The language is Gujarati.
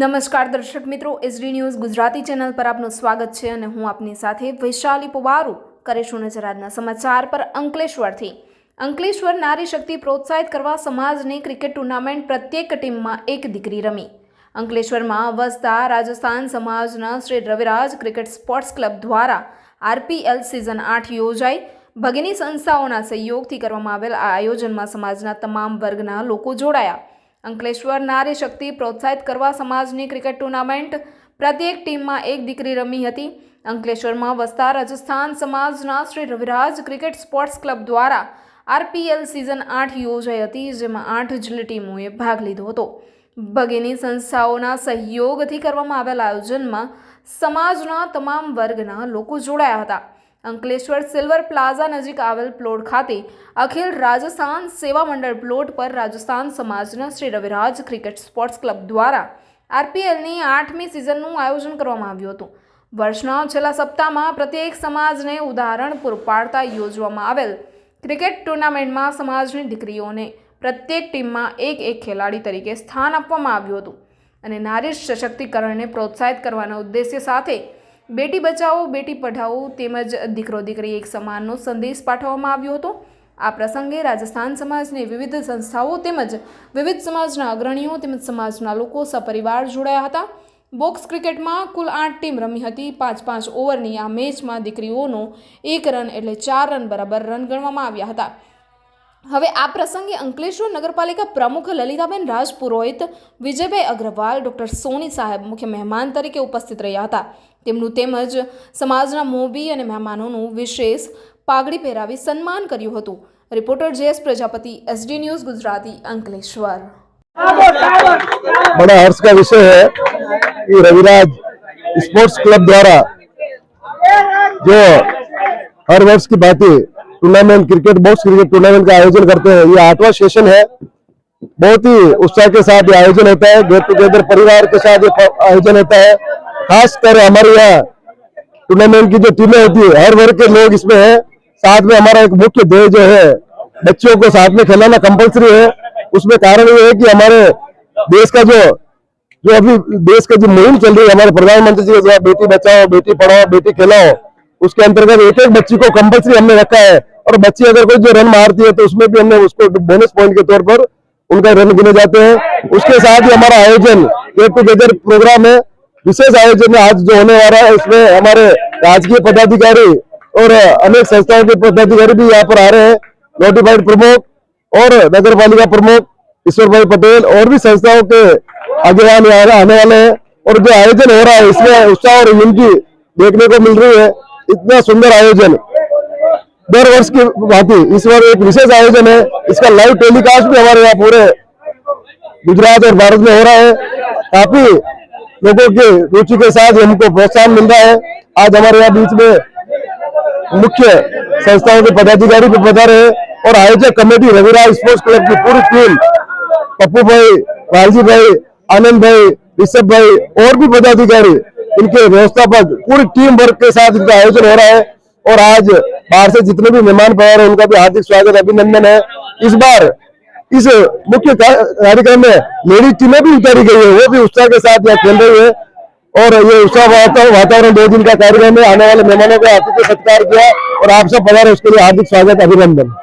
નમસ્કાર દર્શક મિત્રો એસડી ન્યૂઝ ગુજરાતી ચેનલ પર આપનું સ્વાગત છે અને હું આપની સાથે વૈશાલી પુવારુ કરીશું નજર આજના સમાચાર પર અંકલેશ્વરથી અંકલેશ્વર નારી શક્તિ પ્રોત્સાહિત કરવા સમાજની ક્રિકેટ ટુર્નામેન્ટ પ્રત્યેક ટીમમાં એક દીકરી રમી અંકલેશ્વરમાં વસતા રાજસ્થાન સમાજના Shri Raviraj cricket sports club દ્વારા આરપીએલ સિઝન આઠ યોજાઈ ભગીની સંસ્થાઓના સહયોગથી કરવામાં આવેલ આ આયોજનમાં સમાજના તમામ વર્ગના લોકો જોડાયા અંકલેશ્વર નારી શક્તિ પ્રોત્સાહિત કરવા સમાજની ક્રિકેટ ટુર્નામેન્ટ પ્રત્યેક ટીમમાં એક દીકરી રમી હતી અંકલેશ્વરમાં વસતા રાજસ્થાન સમાજના Shri Raviraj cricket sports club દ્વારા આરપીએલ સિઝન આઠ યોજાઈ હતી જેમાં આઠ જેટલી ટીમોએ ભાગ લીધો હતો ભગીની સંસ્થાઓના સહયોગથી કરવામાં આવેલા આયોજનમાં સમાજના તમામ વર્ગના લોકો જોડાયા હતા અંકલેશ્વર સિલ્વર પ્લાઝા નજીક આવેલ પ્લોટ ખાતે અખિલ રાજસ્થાન સેવા મંડળ પ્લોટ પર રાજસ્થાન સમાજના Shri Raviraj cricket sports club દ્વારા આરપીએલની આઠમી સિઝનનું આયોજન કરવામાં આવ્યું હતું વર્ષના છેલ્લા સપ્તાહમાં પ્રત્યેક સમાજને ઉદાહરણ પૂરું પાડતા યોજવામાં આવેલ ક્રિકેટ ટુર્નામેન્ટમાં સમાજની દીકરીઓને પ્રત્યેક ટીમમાં એક એક ખેલાડી તરીકે સ્થાન આપવામાં આવ્યું હતું અને નારી સશક્તિકરણને પ્રોત્સાહિત કરવાના ઉદ્દેશ્ય સાથે બેટી બચાવો બેટી પઢાવો તેમજ દીકરો દીકરી એક સમાનનો સંદેશ પાઠવવામાં આવ્યો હતો આ પ્રસંગે રાજસ્થાન સમાજની વિવિધ સંસ્થાઓ તેમજ વિવિધ સમાજના અગ્રણીઓ તેમજ સમાજના લોકો સપરિવાર જોડાયા હતા બોક્સ ક્રિકેટમાં કુલ આઠ ટીમ રમી હતી પાંચ પાંચ ઓવરની આ મેચમાં દીકરીઓનો એક રન એટલે ચાર રન બરાબર રન ગણવામાં આવ્યા હતા હવે આ પ્રસંગે અંકલેશ્વર નગરપાલિકા પ્રમુખ લલિતાબેન રાજપુરોહિત વિજયભાઈ અગ્રવાલ ડૉક્ટર સોની સાહેબ મુખ્ય મહેમાન તરીકે ઉપસ્થિત રહ્યા હતા તેમનું તેમજ સમાજના મોબી અને મહેમાનોનું વિશેષ પાઘડી પહેરાવી સન્માન કર્યું હતું reporter JS Prajapati SD news Gujarati Ankleshwar बड़ा हर्ष का विषय है कि रविराज स्पोर्ट्स क्लब द्वारा जो हर वर्ष की बातें tournament cricket box cricket tournament का आयोजन करते हैं ये आठवां सेशन है बहुत ही उत्साह के साथ ये आयोजन होता है गेट टूगेदर परिवार के साथ ये आयोजन होता है खासकर हमारे यहाँ टूर्नामेंट की जो टीमें होती है हर वर्ग के लोग इसमें है साथ में हमारा एक मुख्य ध्येय जो है बच्चों को साथ में खेलाना कंपलसरी है उसमें कारण ये है कि हमारे देश का जो जो अभी देश का जो मुहिम चल रही है हमारे प्रधानमंत्री जी का बेटी बचाओ बेटी पढ़ाओ बेटी खिलाओ उसके अंतर्गत एक एक बच्ची को कंपल्सरी हमने रखा है और बच्ची अगर कोई जो रन मारती है तो उसमें भी हमने उसको बोनस पॉइंट के तौर पर उनका रन गिने जाते हैं उसके साथ ही हमारा आयोजन गेट टूगेदर प्रोग्राम है विशेष आयोजन आज जो होने वाला है उसमें हमारे राजकीय पदाधिकारी और अनेक संस्थाओं के पदाधिकारी भी यहाँ पर आ रहे हैं नोटिफाइड प्रमुख और नगर पालिका प्रमुख ईश्वर भाई पटेल और भी संस्थाओं के आगे आने वाले हैं और जो आयोजन हो रहा है इसमें उत्साह और यूनिटी देखने को मिल रही है इतना सुंदर आयोजन दर वर्ष की भांति इस बार एक विशेष आयोजन है इसका लाइव टेलीकास्ट भी हमारे यहाँ पूरे गुजरात और भारत में हो रहा है काफी लोगों के रुचि के साथ हमको प्रोत्साहन मिल रहा है आज हमारे यहाँ बीच में मुख्य संस्थाओं के पदाधिकारी भी बता रहे और आयोजक कमेटी रविराज स्पोर्ट्स क्लब की पूरी टीम पप्पू भाई राजी भाई आनंद भाई ऋषभ भाई और भी पदाधिकारी इनके व्यवस्थापक पूरी टीम वर्क के साथ इनका आयोजन हो रहा है और आज बाहर से जितने भी मेहमान पाए हैं उनका भी हार्दिक स्वागत अभिनंदन है इस बार इस मुख्य कार्यक्रम में मेरी टीमें भी उतारी गई है वो भी उत्साह के साथ यहाँ खेल रही है और ये उत्साह वातावरण दो दिन का कार्यक्रम है आने वाले मेहमानों का आतिथ्य सत्कार किया और आप सब पधारे उसके लिए हार्दिक स्वागत अभिनंदन